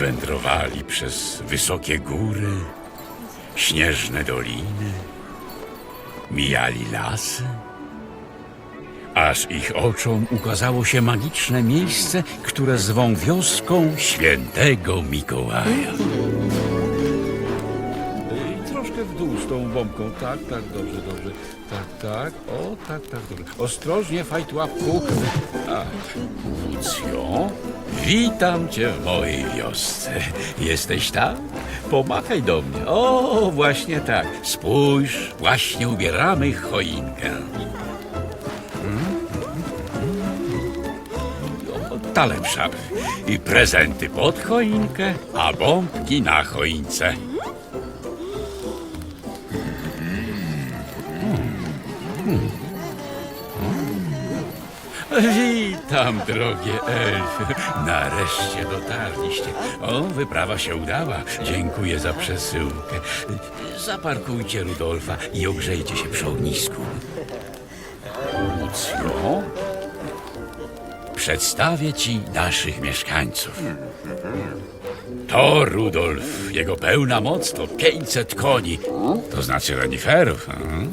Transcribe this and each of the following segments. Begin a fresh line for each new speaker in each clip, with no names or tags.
Wędrowali przez wysokie góry, śnieżne doliny, mijali lasy, aż ich oczom ukazało się magiczne miejsce, które zwą wioską świętego Mikołaja. Z tą bombką. Tak, tak, dobrze, dobrze. Tak, tak. O, tak, tak, dobrze. Ostrożnie, fajtłapku. A, Lucjo, witam cię w mojej wiosce. Jesteś tam? Pomachaj do mnie. O, właśnie tak. Spójrz, właśnie ubieramy choinkę. O, Ta lepsza. I prezenty pod choinkę, a bombki na choince. Witam, drogie elfy. Nareszcie dotarliście. O, wyprawa się udała. Dziękuję za przesyłkę. Zaparkujcie Rudolfa i ogrzejcie się przy ognisku. Lucjo, przedstawię ci naszych mieszkańców. To Rudolf. Jego pełna moc to 500 koni. To znaczy reniferów. hmm?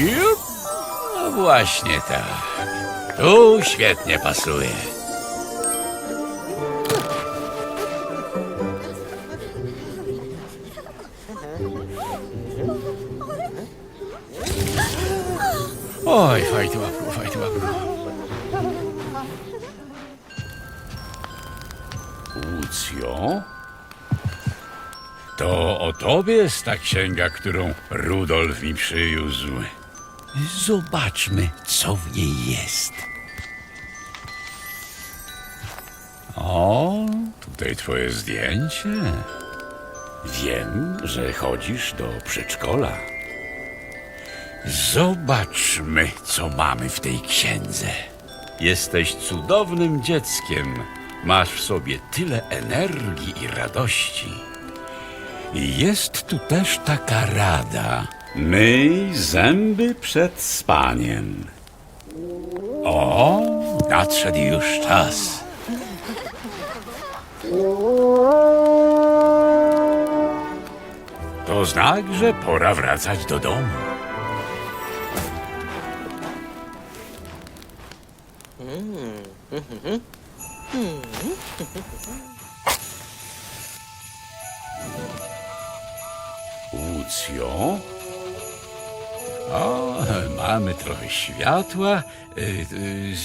Jup. No właśnie tak. Tu świetnie pasuje. Oj, fajty łapku, fajty łapku. Lucjo? To o tobie jest ta księga, którą Rudolf mi przywiózł. Zobaczmy, co w niej jest. O, tutaj twoje zdjęcie. Wiem, że chodzisz do przedszkola. Zobaczmy, co mamy w tej księdze. Jesteś cudownym dzieckiem. Masz w sobie tyle energii i radości. Jest tu też taka rada. Myj zęby przed spaniem. O, nadszedł już czas. To znak, że pora wracać do domu. Łucjo? O, mamy trochę światła. Y,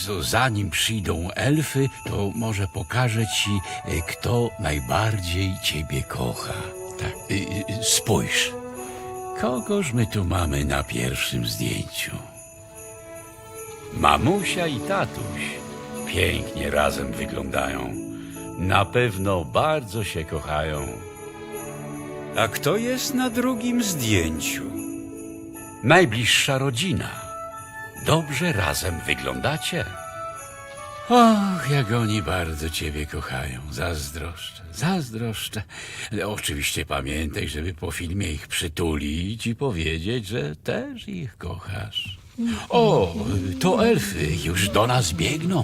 y, Zanim przyjdą elfy, to może pokażę ci, y, kto najbardziej ciebie kocha. Tak, spójrz. Kogoż my tu mamy na pierwszym zdjęciu? Mamusia i tatuś pięknie razem wyglądają. Na pewno bardzo się kochają. A kto jest na drugim zdjęciu? Najbliższa rodzina. Dobrze razem wyglądacie. Och, jak oni bardzo ciebie kochają. Zazdroszczę, zazdroszczę. Ale Oczywiście pamiętaj, żeby po filmie ich przytulić i powiedzieć, że też ich kochasz. O, to elfy już do nas biegną.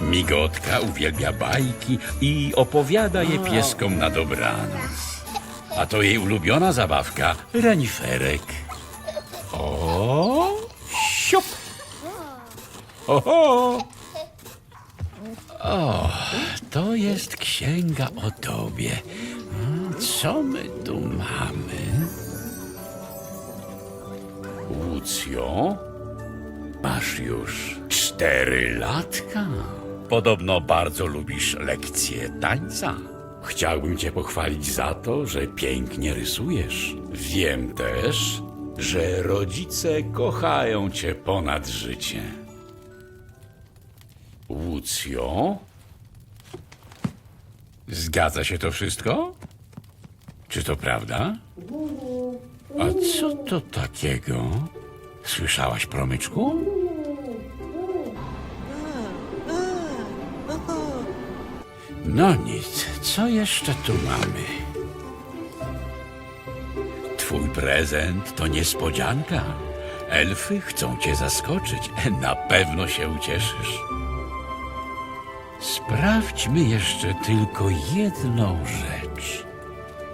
Migotka uwielbia bajki i opowiada je pieskom na dobranoc. A to jej ulubiona zabawka reniferek. O, siup! Oho! O, to jest księga o tobie. A, Co my tu mamy? Łucjo? Masz już cztery latka. Podobno bardzo lubisz lekcje tańca. Chciałbym cię pochwalić za to, że pięknie rysujesz. Wiem też, że rodzice kochają cię ponad życie. Łucjo? Zgadza się to wszystko? Czy to prawda? A co to takiego? Słyszałaś, promyczku? No nic, co jeszcze tu mamy? Twój prezent to niespodzianka. Elfy chcą cię zaskoczyć. Na pewno się ucieszysz. Sprawdźmy jeszcze tylko jedną rzecz.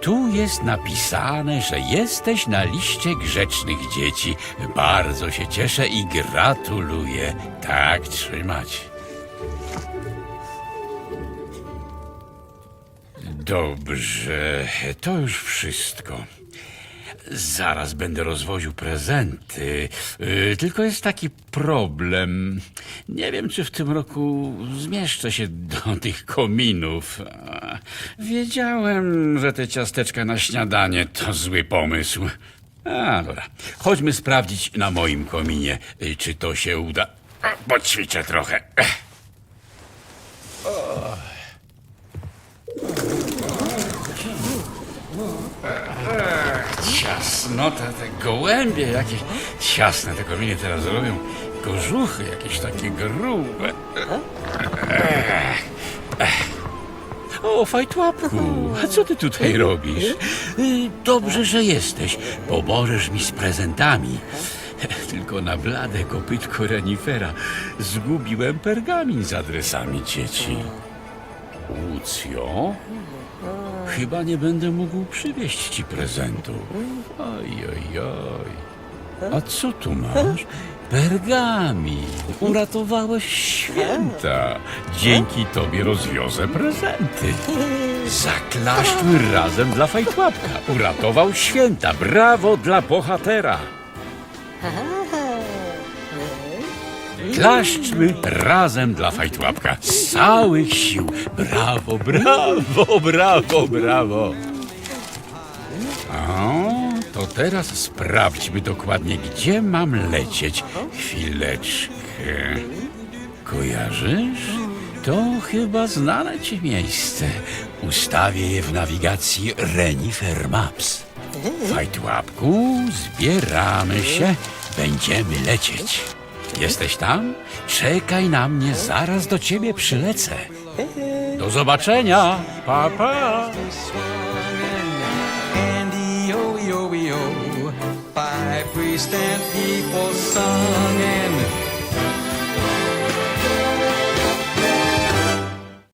Tu jest napisane, że jesteś na liście grzecznych dzieci. Bardzo się cieszę i gratuluję. Tak trzymać. Dobrze, to już wszystko. Zaraz będę rozwoził prezenty. Yy, Tylko jest taki problem. Nie wiem, czy w tym roku zmieszczę się do tych kominów. Wiedziałem, że te ciasteczka na śniadanie to zły pomysł. A, dobra. Chodźmy sprawdzić na moim kominie, yy, czy to się uda. Poćwiczę trochę. Ciasnota, te gołębie jakieś ciasne te kominy teraz robią. Kożuchy jakieś takie grube. Ech, ech. O, fajtłapku, a co ty tutaj robisz? Y, Dobrze, że jesteś. Pomożesz mi z prezentami. Tylko na blade kopytko renifera zgubiłem pergamin z adresami dzieci. Łucjo? Chyba nie będę mógł przywieźć ci prezentu. Oj, oj, oj. A co tu masz? Pergamin. Uratowałeś święta. Dzięki tobie rozwiozę prezenty. Zaklaszczmy razem dla fajtłapka. Uratował święta. Brawo dla bohatera. Klaszczmy razem dla fajtłapka. Z całych sił. Brawo, brawo, brawo, brawo. O, to teraz sprawdźmy dokładnie, gdzie mam lecieć. Chwileczkę. Kojarzysz? To chyba znane ci miejsce. Ustawię je w nawigacji Renifer Maps. Fajtłapku, zbieramy się. Będziemy lecieć. Jesteś tam? Czekaj na mnie, zaraz do ciebie przylecę. Do zobaczenia. Pa, pa.
Priest and people